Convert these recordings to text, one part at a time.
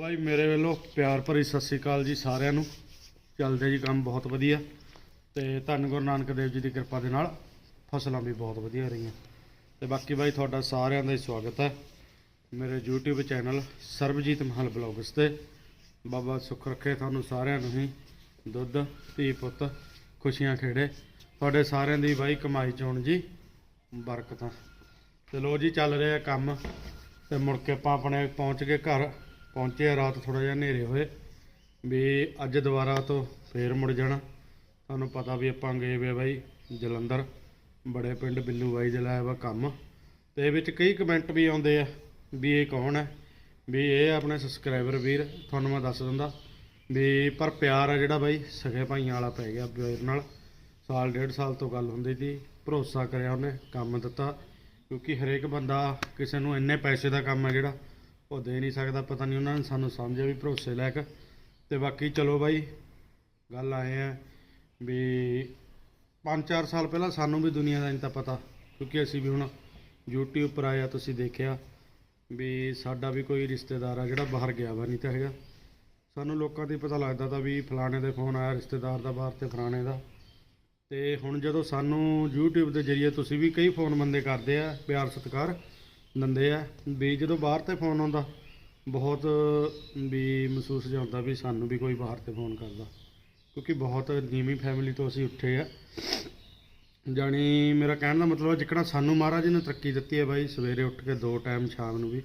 ਲੋ ਬਾਈ ਮੇਰੇ ਵੱਲੋਂ ਪਿਆਰ ਭਰੀ ਸਤਿ ਸ੍ਰੀ ਅਕਾਲ ਜੀ ਸਾਰਿਆਂ ਨੂੰ। ਚੱਲਦੇ ਜੀ ਕੰਮ ਬਹੁਤ ਵਧੀਆ ਤੇ ਧੰਨ ਗੁਰੂ ਨਾਨਕ ਦੇਵ ਜੀ ਦੀ ਕਿਰਪਾ ਦੇ ਨਾਲ ਫਸਲਾਂ ਵੀ ਬਹੁਤ ਵਧੀਆ ਰਹੀਆਂ। ਤੇ ਬਾਕੀ ਬਾਈ, ਤੁਹਾਡਾ ਸਾਰਿਆਂ ਦਾ ਹੀ ਸਵਾਗਤ ਹੈ। ਮੇਰੇ YouTube ਚੈਨਲ ਸਰਬਜੀਤ ਮਹਲ ਬਲੌਗਸ ਤੇ। ਬਾਬਾ ਸੁੱਖ ਰੱਖੇ ਤੁਹਾਨੂੰ ਸਾਰਿਆਂ ਨੂੰ ਹੀ। ਦੁੱਧ, ਧੀ ਪੁੱਤ, ਖੁਸ਼ੀਆਂ ਖੇੜੇ। ਤੁਹਾਡੇ ਸਾਰਿਆਂ ਦੀ ਬਾਈ ਕਮਾਈ ਚੋਣ ਜੀ, ਬਰਕਤਾਂ। ਚਲੋ ਜੀ, ਚੱਲ ਰਿਹਾ ਕੰਮ। ਤੇ ਮੁੜ ਕੇ ਆਪਾਂ ਆਪਣੇ ਪਹੁੰਚ ਗਏ ਘਰ। ਪਹੁੰਚੇ ਆ, ਰਾਤ ਥੋੜਾ ਜਿਹਾ ਹਨੇਰੇ ਹੋਏ। ਵੀ ਅੱਜ ਦੁਬਾਰਾ ਤੋਂ ਫੇਰ ਮੁੜ ਜਾਣਾ। ਤੁਹਾਨੂੰ ਪਤਾ ਵੀ ਆਪਾਂ ਗਏ ਵੇ ਬਾਈ ਜਲੰਧਰ। ਬੜੇ ਪਿੰਡ ਬਿੱਲੂ ਬਾਈ ਦੇ ਲਾਇਆ ਵਾ ਕੰਮ। ਤੇ ਇਹ ਵਿੱਚ ਕਈ ਕਮੈਂਟ ਵੀ ਆਉਂਦੇ ਆ ਵੀ ਇਹ ਕੌਣ ਹੈ? ਵੀ ਇਹ ਆਪਣੇ ਸਬਸਕ੍ਰਾਈਬਰ ਵੀਰ, ਤੁਹਾਨੂੰ ਮੈਂ ਦੱਸ ਦਿੰਦਾ। ਵੀ ਪਰ ਪਿਆਰ ਆ ਜਿਹੜਾ ਬਾਈ, ਸਗੇ ਭਾਈਆਂ ਵਾਲਾ ਪੈ ਗਿਆ ਵੀਰ ਨਾਲ। ਸਾਲ ਡੇਢ ਸਾਲ ਤੋਂ ਗੱਲ ਹੁੰਦੀ ਸੀ, ਭਰੋਸਾ ਕਰਿਆ ਉਹਨੇ, ਕੰਮ ਦਿੱਤਾ। ਕਿਉਂਕਿ ਹਰੇਕ ਬੰਦਾ ਕਿਸੇ ਨੂੰ ਇੰਨੇ ਪੈਸੇ ਦਾ ਕੰਮ ਹੈ ਜਿਹੜਾ ਉਹ ਦੇ ਨਹੀਂ ਸਕਦਾ, ਪਤਾ ਨਹੀਂ ਉਹਨਾਂ ਨੇ ਸਾਨੂੰ ਸਮਝਿਆ ਵੀ ਭਰੋਸੇ ਲੈ ਕੇ। ਤੇ ਬਾਕੀ ਚਲੋ ਬਾਈ, ਗੱਲ ਆਏ ਆ ਵੀ 5-4 ਸਾਲ ਪਹਿਲਾਂ ਸਾਨੂੰ ਵੀ ਦੁਨੀਆ ਦਾ ਨਹੀਂ ਤਾਂ ਪਤਾ, ਕਿਉਂਕਿ ਅਸੀਂ ਵੀ ਹੁਣ YouTube ਪਰ ਆਇਆ ਤੁਸੀਂ ਦੇਖਿਆ ਵੀ ਸਾਡਾ ਵੀ ਕੋਈ ਰਿਸ਼ਤੇਦਾਰ ਆ ਜਿਹੜਾ ਬਾਹਰ ਗਿਆ ਵਾ, ਨਹੀਂ ਤਾਂ ਹੈਗਾ। ਸਾਨੂੰ ਲੋਕਾਂ ਦੀ ਪਤਾ ਲੱਗਦਾ ਤਾਂ ਵੀ ਫਲਾਣੇ ਦੇ ਫੋਨ ਆਇਆ, ਰਿਸ਼ਤੇਦਾਰ ਦਾ ਬਾਹਰ ਤੇ ਫਲਾਣੇ ਦਾ। ਤੇ ਹੁਣ ਜਦੋਂ ਸਾਨੂੰ YouTube ਦੇ ਜ਼ਰੀਏ ਤੁਸੀਂ ਵੀ ਕਈ ਫੋਨ ਬੰਦੇ ਕਰਦੇ ਆ, ਪਿਆਰ ਸਤਿਕਾਰ ਦਿੰਦੇ ਆ ਵੀ ਜਦੋਂ ਬਾਹਰ ਤੇ ਫੋਨ ਆਉਂਦਾ, ਬਹੁਤ ਵੀ ਮਹਿਸੂਸ ਜਿਹਾ ਹੁੰਦਾ ਵੀ ਸਾਨੂੰ ਵੀ ਕੋਈ ਬਾਹਰ ਤੇ ਫੋਨ ਕਰਦਾ। ਕਿਉਂਕਿ ਬਹੁਤ ਨੀਵੀਂ ਫੈਮਿਲੀ ਤੋਂ ਅਸੀਂ ਉੱਠੇ ਆ। ਜਾਣੀ ਮੇਰਾ ਕਹਿਣ ਦਾ ਮਤਲਬ ਹੈ ਜਿੱਕਣਾ ਸਾਨੂੰ ਮਹਾਰਾਜ ਨੇ ਤਰੱਕੀ ਦਿੱਤੀ ਹੈ ਬਾਈ, ਸਵੇਰੇ ਉੱਠ ਕੇ ਦੋ ਟਾਈਮ ਸ਼ਾਮ ਨੂੰ ਵੀ।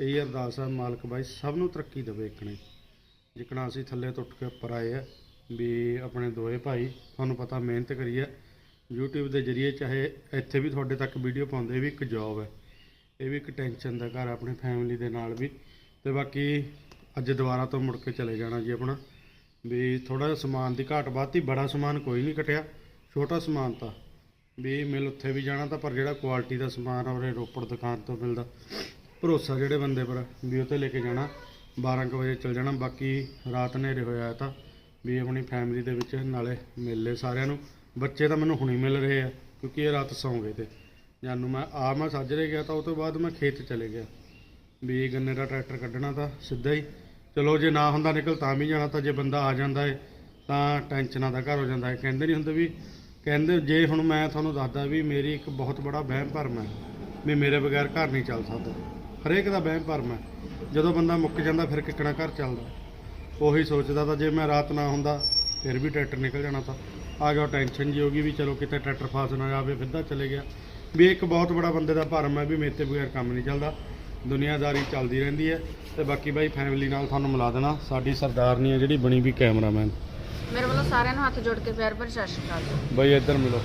ਇਹੀ ਅਰਦਾਸ ਹੈ ਮਾਲਕ ਬਾਈ, ਸਭ ਨੂੰ ਤਰੱਕੀ ਦੇਵੇ ਇੱਕਣੇ ਜਿਕਣਾ ਅਸੀਂ ਥੱਲੇ ਤੋਂ ਉੱਠ ਕੇ ਉੱਪਰ ਆਏ ਆ, ਵੀ ਆਪਣੇ ਦੋਏ ਭਾਈ, ਤੁਹਾਨੂੰ ਪਤਾ ਮਿਹਨਤ ਕਰੀ ਹੈ YouTube ਦੇ ਜ਼ਰੀਏ ਚਾਹੇ ਇੱਥੇ ਵੀ ਤੁਹਾਡੇ ਤੱਕ ਵੀਡੀਓ ਪਾਉਂਦੇ ਵੀ ਇੱਕ ਜੌਬ ਹੈ ਇਹ ਵੀ ਇੱਕ ਟੈਨਸ਼ਨ ਦਾ ਘਰ ਆਪਣੇ ਫੈਮਿਲੀ ਦੇ ਨਾਲ ਵੀ। ਤੇ ਬਾਕੀ ਅੱਜ ਦੁਬਾਰਾ ਤੋਂ ਮੁੜ ਕੇ ਚਲੇ ਜਾਣਾ ਜੀ ਆਪਣਾ। ਵੀ ਥੋੜਾ ਜਿਹਾ ਸਮਾਨ ਦੀ ਘਾਟ ਬਾਤੀ ਬੜਾ ਸਮਾਨ ਕੋਈ ਨਹੀਂ ਕਟਿਆ, ਛੋਟਾ ਸਮਾਨ ਤਾਂ। ਵੀ ਮਿਲ ਉੱਥੇ ਵੀ ਜਾਣਾ ਤਾਂ, ਪਰ ਜਿਹੜਾ ਕੁਆਲਿਟੀ ਦਾ ਸਮਾਨ ਆ ਉਰੇ ਰੋਪੜ ਦੁਕਾਨ ਤੋਂ ਮਿਲਦਾ। ਭਰੋਸਾ ਜਿਹੜੇ ਬੰਦੇ ਪਰ ਵੀ ਉਹ ਤੇ ਲੈ ਕੇ ਜਾਣਾ 12 ਕੁ ਵਜੇ ਚਲ ਜਾਣਾ। ਬਾਕੀ ਰਾਤ ਹਨੇਰੇ ਹੋਇਆ ਤਾਂ ਵੀ ਆਪਣੀ ਫੈਮਿਲੀ ਦੇ ਵਿੱਚ ਨਾਲੇ ਮਿਲ ਲਏ ਸਾਰਿਆਂ ਨੂੰ। ਬੱਚੇ ਤਾਂ ਮੈਨੂੰ ਹੁਣੇ ਮਿਲ ਰਹੇ ਆ, ਕਿਉਂਕਿ ਇਹ ਰਾਤ ਸੌਂ ਗਏ ਤੇ। ਜਾਨੂੰ ਮੈਂ ਆ ਮੈਂ ਸਾਜਰੇ ਗਿਆ ਤਾਂ ਉਹ ਤੋਂ ਬਾਅਦ ਮੈਂ ਖੇਤ ਚਲੇ ਗਿਆ। ਵੀ ਗੰਨੇ ਦਾ ਟਰੈਕਟਰ ਕੱਢਣਾ ਤਾਂ ਸਿੱਧਾ ਹੀ। ਚਲੋ ਜੇ ਨਾ ਹੁੰਦਾ ਨਿਕਲ ਤਾਂ ਵੀ ਜਾਣਾ, ਤਾਂ ਜੇ ਬੰਦਾ ਆ ਜਾਂਦਾ ਹੈ ਤਾਂ ਟੈਨਸ਼ਨਾਂ ਦਾ ਘਰ ਹੋ ਜਾਂਦਾ ਹੈ ਕਹਿੰਦੇ ਨਹੀਂ ਹੁੰਦੇ ਵੀ, ਕਹਿੰਦੇ ਜੇ ਹੁਣ ਮੈਂ ਤੁਹਾਨੂੰ ਦੱਸਦਾ ਵੀ ਮੇਰੀ ਇੱਕ ਬਹੁਤ ਬੜਾ ਵਹਿਮ ਭਰਮ ਹੈ, ਵੀ ਮੇਰੇ ਬਗੈਰ ਘਰ ਨਹੀਂ ਚੱਲ ਸਕਦਾ। ਹਰੇਕ ਦਾ ਵਹਿਮ ਭਰਮ ਹੈ। ਜਦੋਂ ਬੰਦਾ ਮੁੱਕ ਜਾਂਦਾ, ਫਿਰ ਕਿੱਕਣਾ ਘਰ ਚੱਲਦਾ। ਉਹੀ ਸੋਚਦਾ ਤਾਂ ਜੇ ਮੈਂ ਰਾਤ ਨਾ ਹੁੰਦਾ, ਫਿਰ ਵੀ ਟਰੈਕਟਰ ਨਿਕਲ ਜਾਣਾ ਤਾਂ। ਆ ਗਿਆ, ਟੈਨਸ਼ਨ ਜੀ ਹੋ ਗਈ ਵੀ ਚਲੋ ਕਿਤੇ ਟਰੈਕਟਰ ਫਸ ਨਾ ਜਾਵੇ ਸਿੱਧਾ ਚਲੇ ਗਿਆ। ਵੀ ਇੱਕ ਬਹੁਤ ਬੜਾ ਬੰਦੇ ਦਾ ਭਰਮ ਹੈ ਵੀ ਮੇਰੇ ਤੇ ਬਗੈਰ ਕੰਮ ਨਹੀਂ ਚੱਲਦਾ। ਦੁਨੀਆਦਾਰੀ ਚੱਲਦੀ ਰਹਿੰਦੀ ਹੈ ਤੇ ਬਾਕੀ ਬਾਈ ਫੈਮਿਲੀ ਨਾਲ ਤੁਹਾਨੂੰ ਮਿਲਾ ਦੇਣਾ। ਸਾਡੀ ਸਰਦਾਰਨੀ ਹੈ ਜਿਹੜੀ ਬਣੀ ਵੀ ਕੈਮਰਾਮੈਨ। ਮੇਰੇ ਵੱਲੋਂ ਸਾਰਿਆਂ ਨੂੰ ਹੱਥ ਜੋੜ ਕੇ ਪਿਆਰ ਭਰੀ ਸਤਿ ਸ਼੍ਰੀ ਅਕਾਲ। ਜੀ ਬਾਈ ਇੱਧਰ ਮਿਲੋ।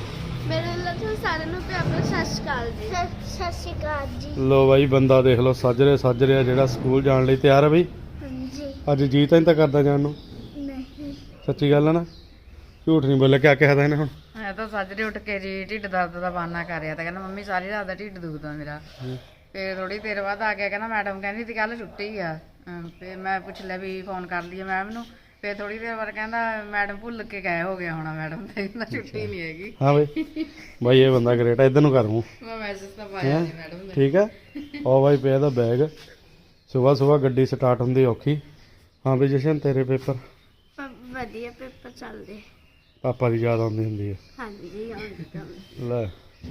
ਮੇਰੇ ਵੱਲੋਂ ਸਾਰਿਆਂ ਨੂੰ ਪਿਆਰ ਭਰੀ ਸਤਿ ਸ਼੍ਰੀ ਅਕਾਲ ਜੀ। ਸਤਿ ਸ਼੍ਰੀ ਅਕਾਲ ਜੀ। ਲੋ ਬਾਈ ਬੰਦਾ ਦੇਖ ਲਓ ਸੱਜ ਰਿਹਾ ਸੱਜ ਰਿਹਾ ਜਿਹੜਾ ਸਕੂਲ ਜਾਣ ਲਈ ਤਿਆਰ ਹੈ ਬਈ। ਹਾਂਜੀ। ਅੱਜ ਜੀ ਤਾਂ ਨਹੀਂ ਤਾਂ ਕਰਦਾ ਜਾਣ ਨੂੰ। ਨਹੀਂ। ਸੱਚੀ ਗੱਲ ਹੈ ਨਾ। ਝੂਠ ਨਹੀਂ ਬੋਲਿਆ ਕਿਆ ਕਿਹਾ ਤਾ ਇਹਨੇ ਹੁਣ? ਮੈਂ ਤਾਂ ਸੱਜਰੇ ਉੱਠ ਕੇ ਜੀ ਢਿੱਡ ਦਰਦ ਦਾ ਬਹਾਨਾ ਕਰ ਰਿਹਾ ਤਾਂ ਕਹਿੰਦਾ ਮੰਮੀ ਸਾਰੀ ਰਾਤ ਦਾ ਢਿੱਡ ਦੁਖਦਾ ਮੇਰਾ। ਫਿਰ ਥੋੜੀ ਦੇਰ ਬਾਅਦ ਆ ਗਿਆ ਕਹਿੰਦਾ ਮੈਡਮ ਕਹਿੰਦੀ ਸੀ ਕੱਲ ਛੁੱਟੀ ਆ। ਫਿਰ ਮੈਂ ਪੁੱਛ ਲਿਆ ਵੀ ਫੋਨ ਕਰ ਲਈਏ ਮੈਮ ਨੂੰ। ਫਿਰ ਥੋੜੀ ਦੇਰ ਬਾਅਦ ਕਹਿੰਦਾ ਮੈਡਮ ਭੁੱਲ ਕੇ ਗਏ ਹੋ ਗਿਆ ਹੋਣਾ ਮੈਡਮ ਤੇ ਕਹਿੰਦਾ ਛੁੱਟੀ ਨਹੀਂ ਹੈਗੀ। ਹਾਂ ਬਈ। ਬਾਈ ਇਹ ਬੰਦਾ ਗ੍ਰੇਟ ਹੈ ਇੱਧਰ ਨੂੰ ਕਰ ਮੈਂ ਮੈਸੇਜ ਤਾਂ ਪਾਇਆ ਸੀ ਮੈਡਮ ਨੇ ਠੀਕ ਹੈ ਉਹ ਬਾਈ ਪਿਆ ਦਾ ਬੈਗ ਸਵੇਰ ਸਵੇਰ ਗੱਡੀ ਸਟਾਰਟ ਹੁੰਦੀ ਔਖੀ। ਹਾਂ ਬਈ ਜਸ਼ਨ ਤੇਰੇ ਪੇਪਰ? ਵਧੀਆ ਪੇਪਰ ਚੱਲਦੇ। ਪਾਪਾ ਦੀ ਯਾਦ ਆਉਂਦੀ ਹੁੰਦੀ ਹੈ ਹਾਂਜੀ ਆਉਂਦੇ ਲੈ।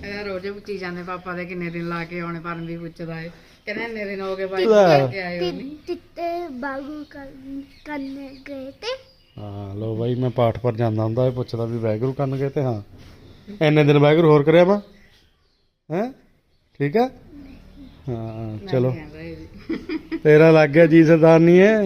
ਇਹ ਰੋਜ਼ੇ ਪੁੱਛੀ ਜਾਂਦੇ ਪਾਪਾ ਦੇ ਕਿੰਨੇ ਦਿਨ ਲਾ ਕੇ ਆਉਣੇ ਪਰਨ ਵੀ ਪੁੱਛਦਾ ਏ। ਕਹਿੰਦੇ ਇੰਨੇ ਦਿਨ ਹੋ ਗਏ ਬਾਈ ਲੈ। ਕਰਕੇ ਆਏ ਹੋ ਨਹੀਂ। ਤਿੱਤੇ ਬਾਗੂ ਕਰਨ ਕਰਨੇ ਗਏ ਤੇ? ਹਾਂ ਲੋ ਬਾਈ ਮੈਂ ਪਾਠ ਪਰ ਜਾਂਦਾ ਹੁੰਦਾ ਇਹ ਪੁੱਛਦਾ ਵੀ ਵੈਗਰੂ ਕਰਨ ਗਏ ਤੇ ਹਾਂ। ਇੰਨੇ ਦਿਨ ਵੈਗਰੂ ਹੋਰ ਕਰਿਆ ਵਾ? ਹੈ? ਠੀਕ ਹੈ ਹਾਂ ਚਲੋ। ਕਹਿੰਦਾ ਇਹ ਵੀ ਤੇਰਾ ਲੱਗ ਗਿਆ ਜੀ ਸਰਦਾਰਨੀ ਹੈ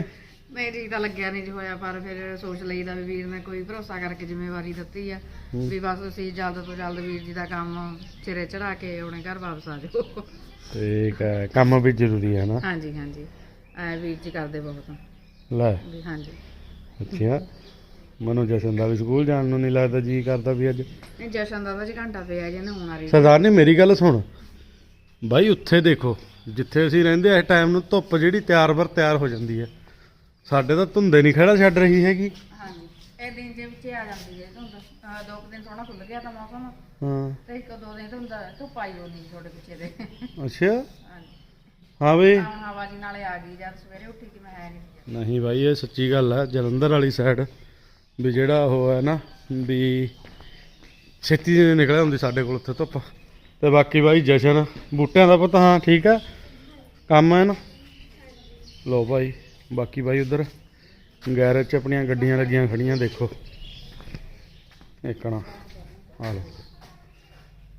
ਮੇਰੀ ਤਾਂ ਲੱਗਿਆ ਨਹੀਂ ਜੀ ਹੋਇਆ ਪਰ ਫਿਰ ਸੋਚ ਲਈਦਾ ਵੀ ਵੀਰ ਨੇ ਕੋਈ ਭਰੋਸਾ ਕਰਕੇ ਜ਼ਿੰਮੇਵਾਰੀ ਦਿੱਤੀ ਆ ਵੀ ਬਸ ਅਸੀਂ ਜਲਦ ਤੋਂ ਜਲਦ ਵੀਰ ਜੀ ਦਾ ਕੰਮ ਸਿਰੇ ਚੜਾ ਕੇ ਉਹਨੇ ਘਰ ਵਾਪਸ ਆ ਜਾਓ। ਠੀਕ ਹੈ ਕੰਮ ਵੀ ਜ਼ਰੂਰੀ ਹੈ ਨਾ? ਹਾਂਜੀ ਹਾਂਜੀ। ਐ ਵੀਰ ਜੀ ਕਰਦੇ ਬਹੁਤ। ਲੈ। ਵੀ ਹਾਂਜੀ। ਅੱਛਾ। ਮਨੂ ਜਸ਼ਨ ਦਾ ਵੀ ਸਕੂਲ ਜਾਣ ਨੂੰ ਨਹੀਂ ਲੱਗਦਾ ਜੀ ਕਰਦਾ ਵੀ ਅੱਜ। ਨਹੀਂ ਜਸ਼ਨ ਦਾ ਤਾਂ ਜੀ ਘੰਟਾ ਪਿਆ ਜਿਹਨੇ ਹੁਣ ਆ। ਰਹੀ ਸਰਦਾਰਨੀ ਮੇਰੀ ਗੱਲ ਸੁਣ। ਬਾਈ ਉੱਥੇ ਦੇਖੋ ਜਿੱਥੇ ਅਸੀਂ ਰਹਿੰਦੇ ਆ ਇਸ ਟਾਈਮ ਨੂੰ ਧੁੱਪ ਜਿਹੜੀ ਤਿਆਰ ਬਰ ਤਿਆਰ ਹੋ ਜਾਂਦੀ ਹੈ। ਸਾਡੇ ਤਾਂ ਧੁੰਦੇ ਨਹੀਂ ਖੜਾ ਛੱਡ ਰਹੀ ਹੈਗੀ। ਹਾਂਜੀ ਇਹ ਦਿਨ ਦੇ ਵਿੱਚ ਆ ਜਾਂਦੀ ਹੈ ਧੁੰਦ। ਅਹ ਦੋ ਕੁ ਦਿਨ ਥੋੜਾ ਖੁੱਲ ਗਿਆ ਤਾਂ ਮੌਸਮ। ਹਾਂ। ਤੇ ਇੱਕ ਦੋ ਦਿਨ ਧੁੰਦ ਧੁੱਪ ਆਈ ਹੋਣੀ ਤੁਹਾਡੇ ਪਿੱਛੇ ਦੇ ਅੱਛਾ। ਹਾਂਜੀ। ਹਾਂ ਬਈ। ਹਾਂ ਹਵਾ ਜੀ ਨਾਲੇ ਆ ਗਈ ਜਦ ਸਵੇਰੇ ਉੱਠੀ ਕਿ ਮੈਂ ਹੈ ਨਹੀਂ। ਨਹੀਂ ਬਾਈ ਇਹ ਸੱਚੀ ਗੱਲ ਹੈ ਜਲੰਧਰ ਵਾਲੀ ਸਾਈਡ ਵੀ ਜਿਹੜਾ ਉਹ ਹੈ ਨਾ ਵੀ ਛੇਤੀ ਜਿਹੀ ਨਿਕਲਿਆ ਹੁੰਦੀ ਸਾਡੇ ਕੋਲ ਉੱਥੇ ਧੁੱਪ। ਤੇ ਬਾਕੀ ਬਾਈ ਜਸ਼ਨ ਬੂਟਿਆਂ ਦਾ ਪਤਾ ਹਾਂ ਠੀਕ ਹੈ ਕੰਮ ਹੈ ਨਾ। ਲੋ ਭਾਈ ਬਾਕੀ ਬਾਈ ਉਧਰ ਗੈਰੇਜ 'ਚ ਆਪਣੀਆਂ ਗੱਡੀਆਂ ਲੱਗੀਆਂ ਖੜੀਆਂ ਦੇਖੋ। ਇੱਕਣਾ ਆ ਲੋ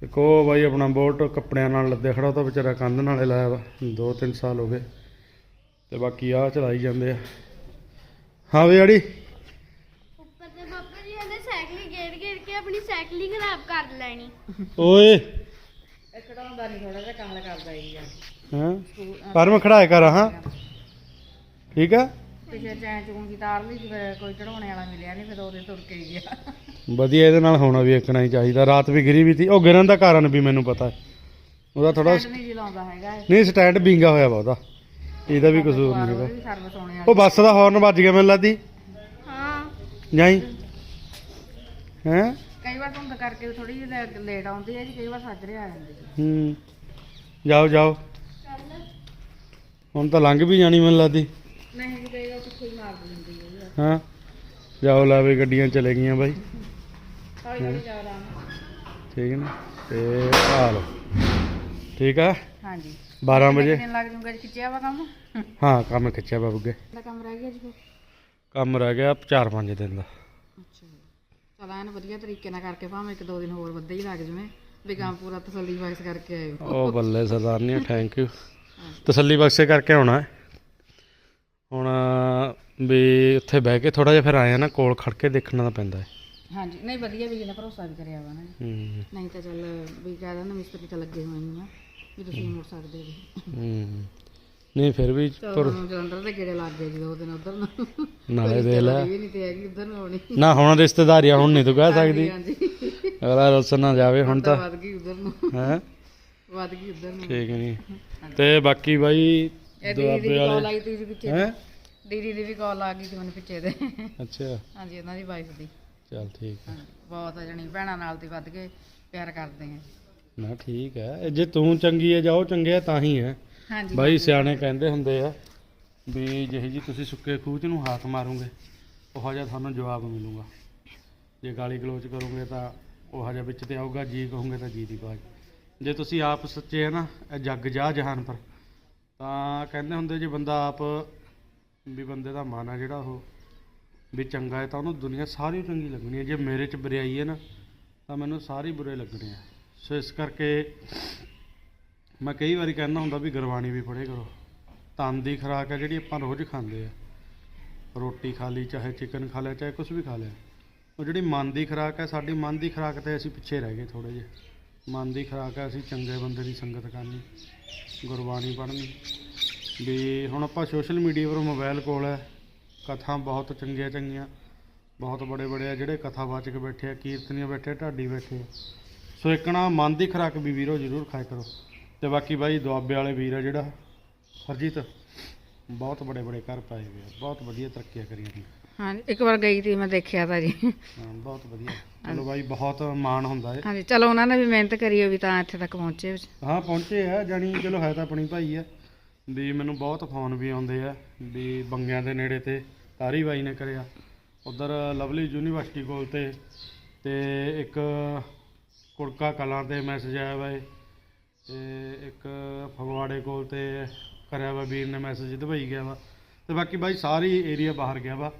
ਇੱਕ ਉਹ ਬਾਈ ਆਪਣਾ ਬੋਟ ਕੱਪੜਿਆਂ ਨਾਲ ਲੱਦਿਆ ਖੜਾ ਉਹ ਤਾਂ ਵਿਚਾਰਾ ਕੰਧ ਨਾਲੇ ਲਾਇਆ ਵਾ 2-3 ਸਾਲ ਹੋ ਗਏ। ਤੇ ਬਾਕੀ ਆ ਚਲਾਈ ਜਾਂਦੇ ਆ। ਹਾਂ ਵੀ ਅੜੀ ਉੱਪਰ ਤੇ ਪਾਪਾ ਜੀ ਨੇ ਸਾਈਕਲਿੰਗ ਗੇੜ ਗੇੜ ਕੇ ਆਪਣੀ ਸਾਈਕਲਿੰਗ ਖਰਾਬ ਕਰ ਲੈਣੀ। ਓਏ। ਇਹ ਚੜਾਉਂਦਾ ਨਹੀਂ ਥੋੜਾ ਜਿਹਾ ਕਮਲ ਕਰਦਾ ਹੀ ਆ। ਹਾਂ? ਪਰ ਮੈਂ ਖੜਾਇਆ ਕਰ ਹਾਂ। ਠੀਕ ਆ? ਪਿਛੇ ਚੈਂ ਚੂੰ ਦੀ ਤਾਰ ਲਈ ਸੀ, ਫਿਰ ਕੋਈ ਚੜਾਉਣੇ ਵਾਲਾ ਮਿਲਿਆ ਨਹੀਂ ਫਿਰ ਉਹਦੇ ਤੁਰ ਕੇ ਹੀ ਗਿਆ। ਵਧੀਆ ਇਹਦੇ ਨਾਲ ਹੋਣਾ ਵੀ ਇੱਕਣਾ ਹੀ ਚਾਹੀਦਾ। ਰਾਤ ਵੀ ਗਿਰੀ ਵੀ ਸੀ। ਉਹ ਗਿਰਨ ਦਾ ਕਾਰਨ ਵੀ ਮੈਨੂੰ ਪਤਾ। ਹੈ ਉਹਦਾ ਥੋੜਾ ਸਟੈਂਡ ਨਹੀਂ ਜਿਲਾਉਂਦਾ ਹੈਗਾ ਇਹ। ਨਹੀਂ ਸਟੈਂਡ ਬਿੰਗਾ ਹੋਇਆ ਵਾ ਉਹਦਾ। ਇਹਦਾ ਵੀ ਕਸੂਰ ਨਹੀਂ ਹੈਗਾ। ਉਹਦੀ ਵੀ ਸਰਵਿਸ ਹੋਣੇ ਉਹ ਬੱਸ ਦਾ ਹਾਰਨ ਵੱਜ ਗਿਆ ਮੈਨੂੰ ਲੱਗਦੀ। ਹਾਂ। ਜਾਈ। ਹੈਂ? ਕਈ ਵਾਰ ਧੁੰਦ ਕਰਕੇ ਥੋੜੀ ਜਿਹੀ ਲੇਟ ਆਉਂਦੀ ਹੈ ਜੀ ਕਈ ਵਾਰ ਸਾਜਰੇ ਆ ਜਾਂਦੀ ਹੈ। ਹੂੰ। ਜਾਓ ਜਾਓ। ਹੁਣ ਤਾਂ ਲੰਘ ਵੀ ਜਾਣੀ ਮੈਨੂੰ ਲੱਗਦੀ। ਨਹੀਂ ਜੀ ਕਈ ਵਾਰ ਚੁੱਕੀ ਮਾਰ ਦਿੰਦੀ ਹੈ ਜੀ। ਹਾਂ। ਜਾਓ ਲੈ ਵੀ ਗੱਡੀਆਂ ਚਲੇ ਗਈਆਂ ਬਾਈ। ਹੌਲੀ ਹੌਲੀ ਜਾ। ਠੀਕ ਹੈ ਨਾ? ਤੇ ਆ ਲਓ। ਠੀਕ ਆ? ਹਾਂਜੀ। 12 ਵਜੇ। ਲੱਗ ਜੂਗਾ ਜੀ? ਖਿੱਚਿਆ ਵਾ ਕੰਮ? ਹਾਂ ਕੰਮ ਖਿੱਚਿਆ ਬਾਬੂਗੇ ਦਾ ਕੰਮ ਰਹਿ ਗਿਆ ਜੀ ਫਿਰ? ਕੰਮ ਰਹਿ ਗਿਆ 4-5 ਦਿਨ ਦਾ। ਅੱਛਾ ਚਲ ਐਨ ਵਧੀਆ ਤਰੀਕੇ ਨਾਲ ਕਰਕੇ ਭਾਵੇਂ ਇੱਕ ਦੋ ਦਿਨ ਹੋਰ ਵੱਧੇ ਹੀ ਲੱਗ ਜਵੇਂ ਵੀ ਕੰਮ ਪੂਰਾ ਤਸੱਲੀ ਬਖਸ਼ ਕਰਕੇ ਆਇਓ। ਉਹ ਬੱਲੇ ਸਰਦਾਰਨੀ ਥੈਂਕ ਯੂ ਤਸੱਲੀ ਬਖਸ਼ੇ ਕਰਕੇ ਆਉਣਾ ਹੈ। ਹੁਣ ਵੀ ਉੱਥੇ ਬਹਿ ਕੇ ਥੋੜਾ ਜਿਹਾ ਫਿਰ ਆਇਆ ਨਾ ਕੋਲ ਖੜ ਕੇ ਦੇਖਣਾ ਤਾਂ ਪੈਂਦਾ ਹੈ। ਹਾਂਜੀ ਨਹੀਂ ਵਧੀਆ ਵੀ ਜਿਹਨੇ ਭਰੋਸਾ ਵੀ ਕਰਿਆ ਵਾ ਨਾ। ਹੂੰ। ਨਹੀਂ ਤਾਂ ਚੱਲ ਵੀ ਕਹਿ ਦਿੰਦਾ ਮਿਸਤਰੀ ਤਾਂ ਲੱਗੇ ਹੋਏ ਨਹੀਂ ਆ ਵੀ ਤੁਸੀਂ ਮੁੜ ਸਕਦੇ ਜੀ ਹੂੰ। ਨਹੀਂ ਫਿਰ ਵੀ ਤੁਰ ਜਲੰਧਰ ਦੇ ਗੇੜੇ ਲੱਗ ਗਏ ਜੀ ਦੋ ਦਿਨ ਉਧਰ ਨੂੰ। ਨਾਲੇ ਦੇ ਲੈ। ਇਹ ਨਹੀਂ ਤੇ ਹੈਗੀ ਉਧਰ ਨੂੰ ਆਉਣੀ। ਨਾ ਹੁਣ ਰਿਸ਼ਤੇਦਾਰੀ ਆ, ਹੁਣ ਨਹੀਂ ਤੂੰ ਕਹਿ ਸਕਦੀ। ਹਾਂਜੀ ਅਗਲਾ ਰੁੱਸ ਨਾ ਜਾਵੇ ਹੁਣ ਤਾਂ ਵੱਧ ਗਈ ਉਧਰ ਨੂੰ। ਹੈ? ਵੱਧ ਗਈ ਉਧਰ ਨੂੰ। ਠੀਕ ਨਹੀਂ। ਤੇ ਬਾਕੀ ਬਾਈ ਇਹ ਦੀਦੀ ਦੀ ਦੁਆਬੇ ਕਾਲ ਵਾਲੇ। ਆਈ ਤੀ ਸੀ ਪਿੱਛੇ ਹੈ? ਦੀਦੀ ਦੀ ਵੀ ਕਾਲ ਆ ਗਈ ਸੀ ਮੈਨੂੰ ਪਿੱਛੇ ਦੇ ਅੱਛਾ। ਹਾਂਜੀ ਉਹਨਾਂ ਦੀ ਵਾਈਫ ਦੀ। ਚੱਲ ਠੀਕ ਹੈ ਹਾਂਜੀ ਬਹੁਤ ਜਣੀ ਭੈਣਾਂ ਨਾਲ ਤੇ ਵੱਧ ਕੇ ਪਿਆਰ ਕਰਦੇ ਆ। ਨਾ ਠੀਕ ਹੈ ਜੇ ਤੂੰ ਚੰਗੀ ਹੈ ਜਾਓ ਚੰਗੇ ਆ ਤਾਂ ਹੀ ਹੈ ਹਾਂਜੀ ਬਾਈ ਸਿਆਣੇ ਕਹਿੰਦੇ ਹੁੰਦੇ ਆ ਵੀ ਜਿਹੇ ਜੀ ਤੁਸੀਂ ਸੁੱਕੇ ਖੂਹ 'ਚ ਨੂੰ ਹੱਥ ਮਾਰੋਗੇ ਉਹੋ ਜਿਹਾ ਤੁਹਾਨੂੰ ਜਵਾਬ ਮਿਲੂਗਾ। ਜੇ ਗਾਲੀ ਗਲੋਚ ਕਰੋਗੇ ਤਾਂ ਉਹੋ ਜਿਹਾ ਵਿੱਚ ਤੇ ਆਊਗਾ ਜੀ ਕਹੋਗੇ ਤਾਂ ਜੀ ਦੀ ਬਾਤ ਜੇ ਤੁਸੀਂ ਆਪ ਸੱਚੇ ਆ ਨਾ ਇਹ ਜੱਗ ਜਾ ਜਹਾਨ ਪਰ। ਤਾਂ ਕਹਿੰਦੇ ਹੁੰਦੇ ਜੇ ਬੰਦਾ ਆਪ ਵੀ ਬੰਦੇ ਦਾ ਮਨ ਆ ਜਿਹੜਾ ਉਹ, ਵੀ ਚੰਗਾ ਹੈ ਤਾਂ ਉਹਨੂੰ ਦੁਨੀਆ ਸਾਰੀ ਚੰਗੀ ਲੱਗਣੀ ਹੈ। ਜੇ ਮੇਰੇ 'ਚ ਬੁਰਾਈ ਹੈ ਨਾ, ਤਾਂ ਮੈਨੂੰ ਸਾਰੇ ਬੁਰੇ ਲੱਗਣੇ ਆ। ਸੋ ਇਸ ਕਰਕੇ ਮੈਂ ਕਈ ਵਾਰੀ ਕਹਿੰਦਾ ਹੁੰਦਾ ਵੀ ਗੁਰਬਾਣੀ ਵੀ ਪੜ੍ਹੇ ਕਰੋ। ਤਨ ਦੀ ਖੁਰਾਕ ਹੈ ਜਿਹੜੀ ਆਪਾਂ ਰੋਜ਼ ਖਾਂਦੇ ਆ। ਰੋਟੀ ਖਾ ਲਈ, ਚਾਹੇ ਚਿਕਨ ਖਾ ਲਿਆ, ਚਾਹੇ ਕੁਝ ਵੀ ਖਾ ਲਿਆ। ਉਹ ਜਿਹੜੀ ਮਨ ਦੀ ਖੁਰਾਕ ਹੈ, ਸਾਡੀ ਮਨ ਦੀ ਖੁਰਾਕ ਤੇ ਅਸੀਂ ਪਿੱਛੇ ਰਹਿ ਗਏ ਥੋੜੇ ਜਿਹੇ। ਮਨ ਦੀ ਖੁਰਾਕ ਹੈ, ਅਸੀਂ ਚੰਗੇ ਬੰਦੇ ਦੀ ਸੰਗਤ ਕਰਨੀ, ਗੁਰਬਾਣੀ ਪੜ੍ਹਨੀ। ਵੀ ਹੁਣ ਆਪਾਂ ਸੋਸ਼ਲ ਮੀਡੀਆ ਪਰ ਮੋਬਾਈਲ ਕੋਲ ਹੈ, ਕਥਾ ਬਹੁਤ ਚੰਗੀਆਂ ਚੰਗੀਆਂ, ਬਹੁਤ ਬੜੇ ਬੜੇ ਆ, ਜਿਹੜੇ ਕਥਾਵਾਚਕ ਬੈਠੇ ਆ, ਕੀਰਤਨੀਆਂ ਬੈਠੇ ਆ, ਢਾਡੀ ਬੈਠੇ ਆ। ਸੋ ਇੱਕਣਾ ਮਨ ਦੀ ਖੁਰਾਕ ਵੀ ਵੀਰੋ ਜ਼ਰੂਰ ਖਾਇਆ ਕਰੋ। ਤੇ ਬਾਕੀ ਬਾਈ ਦੁਆਬੇ ਵਾਲੇ ਵੀਰ ਆ ਜਿਹੜਾ, ਹਰਜੀਤ ਬਹੁਤ ਬੜੇ ਬੜੇ ਘਰ ਪਾਏ ਹੋਏ ਆ। ਬਹੁਤ ਵਧੀਆ ਤਰੱਕੀਆਂ ਕਰੀਆਂ ਨੇ ਹਾਂਜੀ ਇੱਕ ਵਾਰ ਗਈ ਤੀ ਮੈਂ ਦੇਖਿਆ ਤਾਂ ਜੀ। ਹਾਂ ਬਹੁਤ ਵਧੀਆ। ਚਲੋ ਬਾਈ ਬਹੁਤ ਮਾਣ ਹੁੰਦਾ ਹੈ ਹਾਂਜੀ ਚਲੋ ਉਹਨਾਂ ਨੇ ਵੀ ਮਿਹਨਤ ਕਰੀ ਹੋਈ ਤਾਂ ਇੱਥੇ ਤੱਕ ਪਹੁੰਚੇ ਹਾਂ ਪਹੁੰਚੇ ਆ ਜਾਣੀ ਚਲੋ ਹੈ ਤਾਂ ਆਪਣੀ ਭਾਈ ਆ। ਵੀ ਮੈਨੂੰ ਬਹੁਤ ਫੋਨ ਵੀ ਆਉਂਦੇ ਆ ਵੀ ਬੰਗਿਆਂ ਦੇ ਨੇੜੇ ਤੇ ਤਾਰੀ ਬਾਈ ਨੇ ਕਰਿਆ। ਉਧਰ ਲਵਲੀ ਯੂਨੀਵਰਸਿਟੀ ਕੋਲ ਤੇ ਤੇ ਇੱਕ ਕੁੜਕਾ ਕਲਾਂ ਤੇ ਮੈਸੇਜ ਆਇਆ ਵਾ ਤੇ ਇੱਕ ਫਗਵਾੜੇ ਕੋਲ ਤੇ ਕਰਿਆ ਵਾ ਵੀਰ ਨੇ ਮੈਸੇਜ ਦੁਬਈ ਗਿਆ ਵਾ। ਤੇ ਬਾਕੀ ਬਾਈ ਸਾਰੀ ਏਰੀਆ ਬਾਹਰ ਗਿਆ ਵਾ।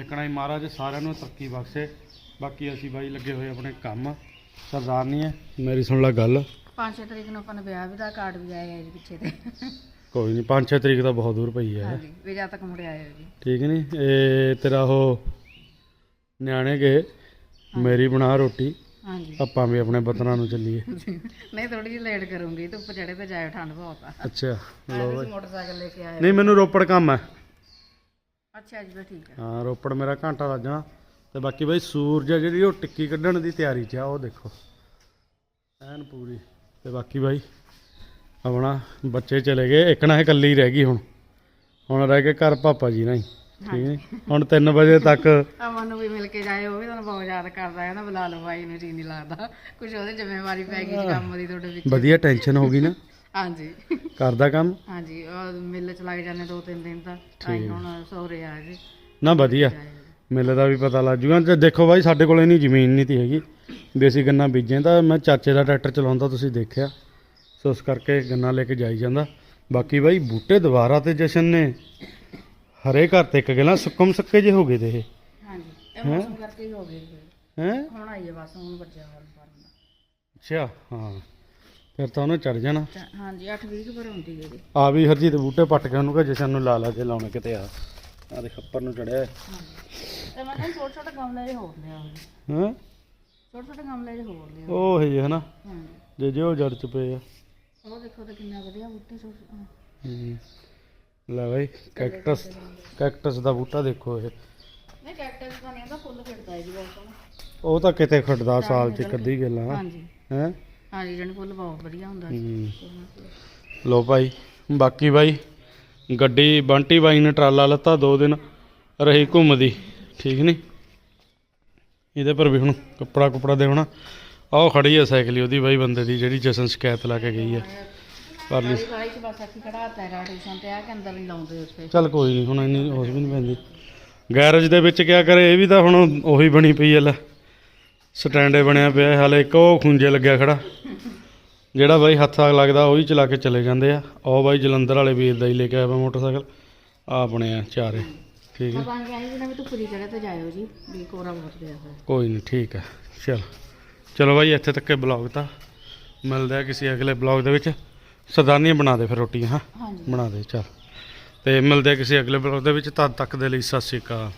ਇਕਣਾ ਹੀ ਮਹਾਰਾਜ ਸਾਰਿਆਂ ਨੂੰ ਤਰੱਕੀ ਬਖਸ਼ੇ। ਬਾਕੀ ਅਸੀਂ ਬਾਈ ਲੱਗੇ ਹੋਏ ਆਪਣੇ ਕੰਮ। ਸਰਦਾਰ ਨਹੀਂ ਹੈ ਮੇਰੀ ਸੁਣ ਲੈ ਗੱਲ। 5 ਤਰੀਕ ਨੂੰ ਆਪਾਂ ਨੂੰ ਵਿਆਹ ਵੀ ਦਾ ਕਾਰਡ ਵੀ ਆਇਆ ਹੈ ਜੀ ਪਿੱਛੇ ਤੇ। ਕੋਈ ਨਹੀਂ 5-6 ਤਰੀਕ ਤਾਂ ਬਹੁਤ ਦੂਰ ਪਈ ਹੈ ਹਾਂਜੀ ਤੱਕ ਮੁੜ ਆਇਓ ਜੀ। ਠੀਕ ਨਹੀਂ ਇਹ ਤੇਰਾ ਉਹ ਨਿਆਣੇ ਗਏ। ਮੇਰੀ ਬਣਾ ਰੋਟੀ। ਹਾਂਜੀ। ਆਪਾਂ ਵੀ ਆਪਣੇ ਵਤਨਾਂ ਨੂੰ ਚੱਲੀਏ। ਨਹੀਂ ਥੋੜੀ ਜਿਹੀ ਲੇਟ ਕਰੂੰਗੀ ਧੁੱਪ ਚੜੇ ਤੇ ਜਾਇਓ ਠੰਡ ਬਹੁਤ ਆ। ਅੱਛਾ ਆਏ ਲੋ ਤੁਸੀਂ ਮੋਟਰਸਾਈਕਲ ਲੈ ਕੇ ਆਏ ਨਹੀਂ ਮੈਨੂੰ ਰੋਪੜ ਕੰਮ ਹੈ ਅੱਛਾ ਜੀ ਬਸ ਠੀਕ ਹੈ ਹਾਂ ਰੋਪੜ ਮੇਰਾ ਘੰਟਾ ਲੱਗਣਾ ਤੇ ਬਾਕੀ ਬਈ ਸੂਰਜ ਆ ਜਿਹੜੀ ਉਹ ਟਿੱਕੀ ਕੱਢਣ ਦੀ ਤਿਆਰੀ 'ਚ ਆ ਉਹ ਦੇਖੋ। ਐਨ ਪੂਰੀ। ਤੇ ਬਾਕੀ ਬਾਈ ਆਪਣਾ ਬੱਚੇ ਚਲੇ ਗਏ। ਇੱਕ ਨਾ ਇਹ ਇਕੱਲੀ ਰਹਿ ਗਈ ਹੁਣ। ਹੁਣ ਰਹਿ ਕੇ ਘਰ ਪਾਪਾ ਜੀ ਨਾਲ ਹੀ। ਠੀਕ। ਹੈ ਹੁਣ 3 ਵਜੇ ਤੱਕ ਅਮਨ ਨੂੰ ਵੀ ਮਿਲ ਕੇ ਜਾਏ ਉਹ ਵੀ ਤੁਹਾਨੂੰ ਬਹੁਤ ਯਾਦ ਕਰਦਾ ਹੈ ਨਾ ਬੁਲਾ ਲਓ ਬਾਈ ਨੂੰ ਜੀ ਨਹੀਂ ਲੱਗਦਾ। ਕੁਝ ਉਹਦੇ ਜ਼ਿੰਮੇਵਾਰੀ ਪੈ ਗਈ ਕੰਮ ਦੀ ਤੁਹਾਡੇ ਵਿੱਚ। ਵਧੀਆ ਟੈਨਸ਼ਨ ਹੋ ਗਈ ਨਾ। ਹਾਂਜੀ। ਕਰਦਾ ਕੰਮ? ਹਾਂਜੀ ਉਹ ਮਿੱਲ ਚ ਲੱਗ ਜਾਂਦੇ ਦੋ ਤਿੰਨ ਦਿਨ ਤਾਂ ਆਈ ਹੁਣ ਸਹੁਰੇ ਆ ਜੀ। ਨਾ ਵਧੀਆ। ਮੇਲੇ ਦਾ ਵੀ ਪਤਾ ਲੱਗ ਜੂਗਾ। ਤੇ ਦੇਖੋ ਬਾਈ ਸਾਡੇ ਕੋਲ ਇੰਨੀ ਜ਼ਮੀਨ ਨਹੀਂ ਤੀ ਹੈਗੀ। ਦੇਸੀ ਗੰਨਾ ਬੀਜੇ ਤਾਂ ਮੈਂ ਚਾਚੇ ਦਾ ਟਰੈਕਟਰ ਚਲਾਉਂਦਾ ਤੁਸੀਂ ਦੇਖਿਆ। ਸੋ ਉਸ ਕਰਕੇ ਗੰਨਾ ਲੈ ਕੇ ਜਾਈ ਜਾਂਦਾ। ਬਾਕੀ ਬਾਈ ਬੂਟੇ ਦੁਬਾਰਾ ਤੇ ਜਸ਼ਨ ਨੇ। ਹਰੇ ਘਰ ਤੇ ਇੱਕ ਗੱਲਾਂ ਸੁੱਕਮ ਸੁੱਕੇ ਜੇ ਹੋ ਗਏ ਤੇ ਇਹ। ਹਾਂਜੀ ਇਹ ਮੌਸਮ ਕਰਕੇ ਹੀ ਹੋ ਗਏ ਜੀ। ਹੈ? ਹੁਣ ਆਈ ਹੈ ਬਸ ਹੁਣ ਬੱਚਿਆ ਵਾਲ ਫਾਰਮ ਦਾ। ਅੱਛਾ ਹਾਂ। ਫਿਰ ਤਾਂ ਉਹਨੇ ਚੜ ਜਾਣਾ। ਤਾਂ ਹਾਂਜੀ 8 20 ਪਰ ਹੁੰਦੀ ਹੈ ਜੀ ਆ ਵੀ ਹਰਜੀਤ ਬੂਟੇ ਪੱਟ ਕੇ ਉਹਨੂੰ ਕਹ ਜਸ਼ਨ ਨੂੰ ਲਾ ਲਾ ਕੇ ਲਾਉਣਾ ਕਿਤੇ ਆ। ਆ ਦੇ ਖੱਪਰ ਨੂੰ ਚੜਿਆ। ਤੇ ਮੈਂ ਕਿਹਾ ਛੋਟੇ ਛੋਟੇ ਗਮਲੇ ਜਿਹੇ ਹੋਰ ਲਿਆ ਹੈ? ਛੋਟੇ ਛੋਟੇ ਗਮਲੇ ਜਿਹੇ ਹੋਰ ਲਿਆ ਉਹ ਹੈ ਹਨਾ ਹਾਂਜੀ। ਜੇ ਜੇ ਉਹ ਜੜ ਚ ਪਏ ਆ। ਉਹ ਦੇਖੋ ਤਾਂ ਕਿੰਨਾ ਵਧੀਆ ਬੂਟੇ ਛੋਟੇ। ਹਮ। ਲੈ ਬਾਈ ਕੈਕਟਸ ਕੈਕਟਸ ਦਾ ਬੂਟਾ ਦੇਖੋ ਇਹ। ਨਹੀਂ ਕੈਕਟਸ ਦਾ ਨਹੀਂ ਉਹਦਾ ਫੁੱਲ ਖਿੜਦਾ ਹੈ ਜੀ ਬਹੁਤ ਸੋਹਣਾ। ਉਹ ਤਾਂ ਕਿਤੇ ਖੜਦਾ ਸਾਲ ਚ ਅੱਧੀ ਗੱਲਾਂ। ਹਾਂਜੀ। ਹੈ? ਹਾਂਜੀ ਜਣ ਫੁੱਲ ਬਹੁਤ ਵਧੀਆ ਹੁੰਦਾ ਜੀ। ਲੋ ਭਾਈ ਬਾਕੀ ਬਾਈ ਗੱਡੀ ਬੰਟੀ ਬਾਈ ਨੇ ਟਰਾਲਾ ਲੱਤਾ ਦੋ ਦਿਨ ਰਹੀ ਘੁੰਮਦੀ ਠੀਕ ਨਹੀਂ ਇਹਦੇ ਪਰ ਵੀ ਹੁਣ ਕੱਪੜਾ ਕੁਪੜਾ ਦੇ ਹੋਣਾ ਆਹ ਖੜੀ ਆ ਸਾਈਕਲ ਉਹਦੀ ਬਾਈ ਬੰਦੇ ਦੀ ਜਿਹੜੀ ਜਸਨ ਸ਼ਿਕਾਇਤ ਲਾ ਕੇ ਗਈ ਆ। ਪਰਲੀ ਸਾਰੀ ਸਾਰੀ ਚ ਬਸ ਅੱਖੀ ਖੜਾਤਾ ਹੈ ਰਾਟੇਸ਼ਨ ਤੇ ਆ ਕੇ ਅੰਦਰ ਨਹੀਂ ਲਾਉਂਦੇ ਉਸ ਤੇ ਚੱਲ ਕੋਈ ਨਹੀਂ ਹੁਣ ਇੰਨੀ ਹੋਸ਼ ਵੀ ਨਹੀਂ ਪੈਂਦੀ। ਗੈਰੇਜ ਦੇ ਵਿੱਚ ਕਿਆ ਕਰੇ ਇਹ ਵੀ ਤਾਂ ਹੁਣ ਉਹੀ ਬਣੀ ਪਈ ਐ ਲੈ। ਸਟੈਂਡੇ ਬਣਿਆ ਪਿਆ ਹਾਲੇ ਇੱਕ ਉਹ ਖੁੰਝੇ ਲੱਗਿਆ ਖੜਾ। ਜਿਹੜਾ ਬਾਈ ਹੱਥਾਂ ਲੱਗਦਾ ਉਹੀ ਚਲਾ ਕੇ ਚਲੇ ਜਾਂਦੇ ਆ। ਉਹ ਬਾਈ ਜਲੰਧਰ ਵਾਲੇ ਵੀਰ ਦਾ ਹੀ ਲੈ ਕੇ ਆਇਆ ਵਾ ਮੋਟਰਸਾਈਕਲ। ਆ ਬਣੇ ਆ ਚਾਰੇ ਠੀਕ ਹੈ। ਆਪਾਂ ਕਹਿੰਦੇ ਜਿਹਨਾਂ ਵੀ ਧੁੱਪ ਦੀ ਜਗ੍ਹਾ ਤੇ ਜਾਇਓ ਜੀ ਵੀ ਕੋਰਾ ਬਹੁਤ ਗਿਆ ਹੋਇਆ। ਕੋਈ ਨਹੀਂ ਠੀਕ ਹੈ ਚਲ। ਚਲੋ ਬਾਈ ਇੱਥੇ ਤੱਕ ਬਲੌਗ ਤਾਂ ਮਿਲਦੇ ਆ ਕਿਸੇ ਅਗਲੇ ਬਲੌਗ ਦੇ ਵਿੱਚ। ਸਰਦਾਰਨੀਆਂ ਬਣਾ ਦੇ ਫਿਰ ਰੋਟੀਆਂ ਹਾਂ। ਹਾਂਜੀ। ਬਣਾ ਦੇ ਚਲ। ਤੇ ਮਿਲਦੇ ਆ ਕਿਸੇ ਅਗਲੇ ਬਲੌਗ ਦੇ ਵਿੱਚ ਤਦ ਤੱਕ ਦੇ ਲਈ ਸਤਿ ਸ਼੍ਰੀ ਅਕਾਲ।